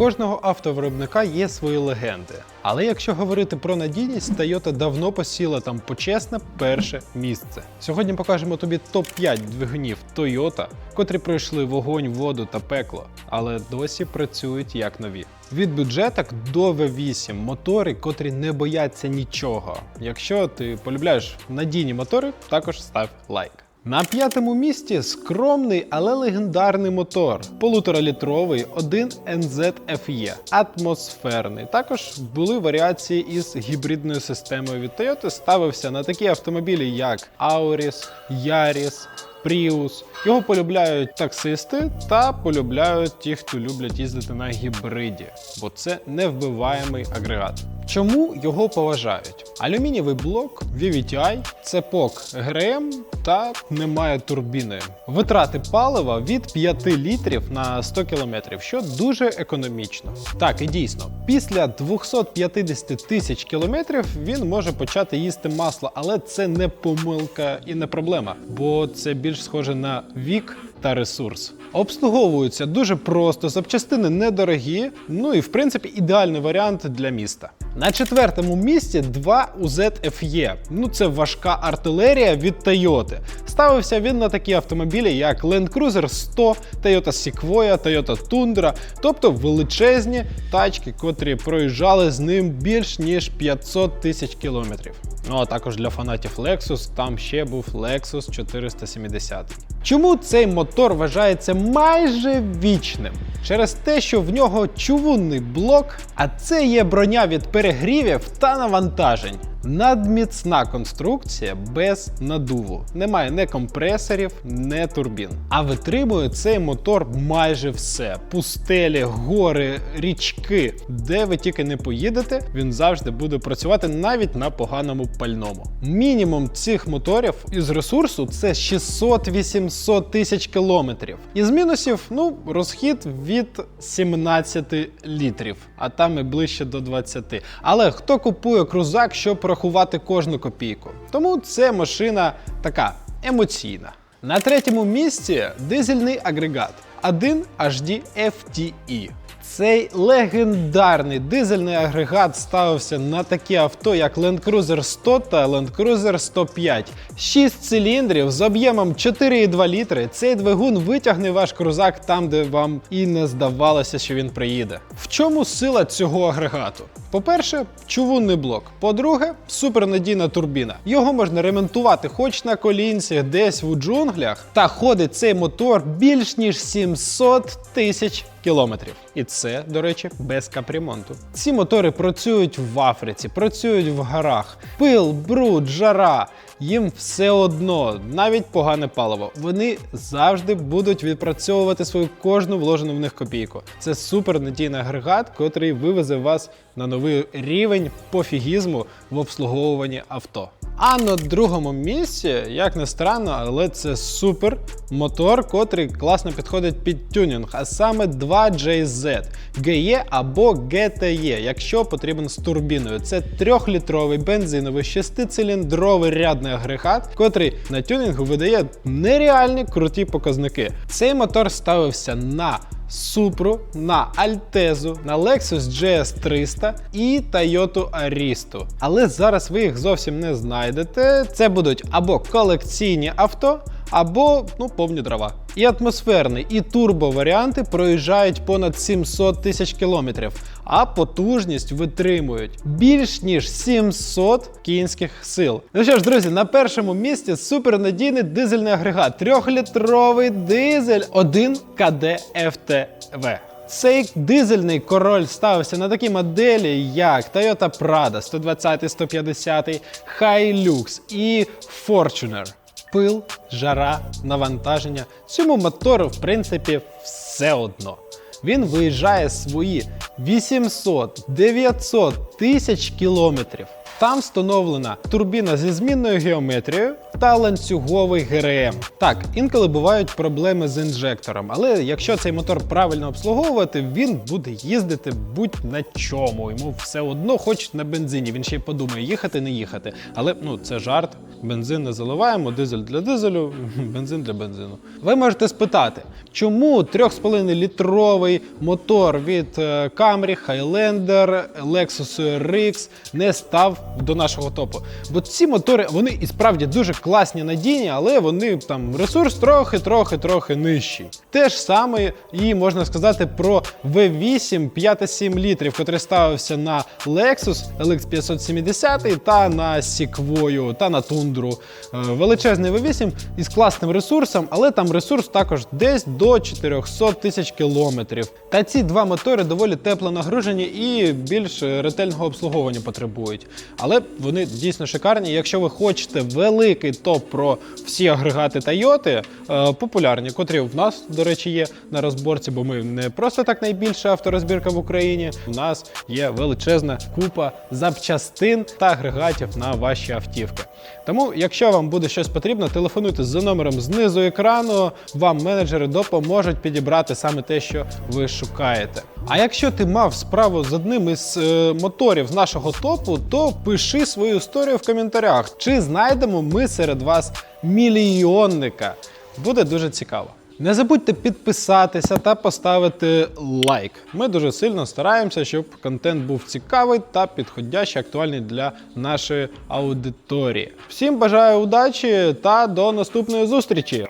кожного автовиробника є свої легенди. Але якщо говорити про надійність, Toyota давно посіла там почесне перше місце. Сьогодні покажемо тобі топ-5 двигунів Toyota, котрі пройшли вогонь, воду та пекло, але досі працюють як нові. Від бюджеток до V8 мотори, котрі не бояться нічого. Якщо ти полюбляєш надійні мотори, також став лайк. На п'ятому місці скромний, але легендарний мотор. Полуторалітровий 1 NZ FE, атмосферний. Також були варіації із гібридною системою від Toyota. Ставився на такі автомобілі, як Auris, Yaris, Prius. Його полюбляють таксисти та полюбляють ті, хто люблять їздити на гібриді, бо це невбиваємий агрегат. Чому його поважають? Алюмінієвий блок, VVTi, цепок ГРМ та немає турбіни. Витрати палива від 5 літрів на 100 км, що дуже економічно. Так, і дійсно, після 250 тисяч кілометрів він може почати їсти масло, але це не помилка і не проблема, бо це більш схоже на вік та ресурс. Обслуговуються дуже просто, запчастини недорогі, ну і в принципі ідеальний варіант для міста. На четвертому місці 2 UZ FE. Ну це важка артилерія від Toyota. Ставився він на такі автомобілі, як Land Cruiser 100, Toyota Sequoia, Toyota Tundra, тобто величезні тачки, котрі проїжджали з ним більш ніж 500 тисяч кілометрів. Ну а також для фанатів Lexus там ще був Lexus 470. Чому цей мотор вважається майже вічним? Через те, що в нього чугунний блок, а це є броня від перегрівів та навантажень. Надміцна конструкція без надуву. Немає не компресорів, не турбін. А витримує цей мотор майже все: пустелі, гори, річки. Де ви тільки не поїдете, він завжди буде працювати навіть на поганому пальному. Мінімум цих моторів із ресурсу це 600-800 тисяч кілометрів. Із мінусів, ну, розхід від 17 літрів, а там і ближче до 20. Але хто купує крузак, щоб рахувати кожну копійку? Тому це машина така емоційна. На третьому місці дизельний агрегат 1 HD FTE. Цей легендарний дизельний агрегат ставився на такі авто, як Land Cruiser 100 та Land Cruiser 105. 6 циліндрів з об'ємом 4,2 літри. Цей двигун витягне ваш крузак там, де вам і не здавалося, що він приїде. В чому сила цього агрегату? По-перше, чугунний блок. По-друге, супернадійна турбіна. Його можна ремонтувати хоч на колінці, десь в джунглях. Та ходить цей мотор більш ніж 700 тисяч кілометрів. І це, до речі, без капремонту. Ці мотори працюють в Африці, працюють в горах. Пил, бруд, жара. Їм все одно, навіть погане паливо. Вони завжди будуть відпрацьовувати свою кожну вложену в них копійку. Це супернадійний агрегат, котрий вивезе вас на новий рівень пофігізму в обслуговуванні авто. А на другому місці, як не странно, але це супер мотор, котрий класно підходить під тюнінг, а саме 2JZ GE або GTE, якщо потрібен з турбіною. Це трьохлітровий бензиновий шестициліндровий рядний агрегат, котрий на тюнінгу видає нереальні круті показники. Цей мотор ставився на Supru, на Альтезу, на Lexus GS 300 і Toyota Aristo. Але зараз ви їх зовсім не знайдете. Це будуть або колекційні авто, або ну повні дрова. І атмосферний, і турбо варіанти проїжджають понад 700 тисяч кілометрів, а потужність витримують більш ніж 700 кінських сил. Ну що ж, друзі, на першому місці супернадійний дизельний агрегат, трьохлітровий дизель 1 КД FTV. Цей дизельний король ставився на такі моделі, як Toyota Prado 120, 150, Hilux і Fortuner. Пил, жара, навантаження. Цьому мотору, в принципі, все одно. Він виїжджає свої 800-900 тисяч кілометрів. Там встановлена турбіна зі змінною геометрією та ланцюговий ГРМ. Так, інколи бувають проблеми з інжектором, але якщо цей мотор правильно обслуговувати, він буде їздити будь на чому. Йому все одно хоч на бензині. Він ще й подумає, їхати, не їхати. Але ну це жарт. Бензин не заливаємо, дизель для дизелю, бензин для бензину. Ви можете спитати, чому 3,5 літровий мотор від е, Camry, Highlander, Lexus RX не став до нашого топу? Бо ці мотори вони і справді дуже класні надійні, але вони там ресурс трохи, трохи, трохи нижчий. Те ж саме і можна сказати про V8 5,7 літрів, котрий ставився на Lexus LX 570 та на Sequoia, та на Tundra. Е, Величезний V8 із класним ресурсом, але там ресурс також десь до 400 тисяч кілометрів. Та ці два мотори доволі тепло нагружені і більш ретельного обслуговування потребують. Але вони дійсно шикарні. Якщо ви хочете великий топ про всі агрегати Toyota, е, популярні, котрі в нас, до речі, є на розборці, бо ми не просто так найбільша авторозбірка в Україні. У нас є величезна купа запчастин та агрегатів на ваші автівки. Тому, якщо вам буде щось потрібно, телефонуйте за номером знизу екрану. Вам менеджери допоможуть підібрати саме те, що ви шукаєте. А якщо ти мав справу з одним із е, моторів з нашого топу, то пиши свою історію в коментарях. Чи знайдемо ми серед вас мільйонника? Буде дуже цікаво. Не забудьте підписатися та поставити лайк. Ми дуже сильно стараємося, щоб контент був цікавий та підходящий, актуальний для нашої аудиторії. Всім бажаю удачі та до наступної зустрічі!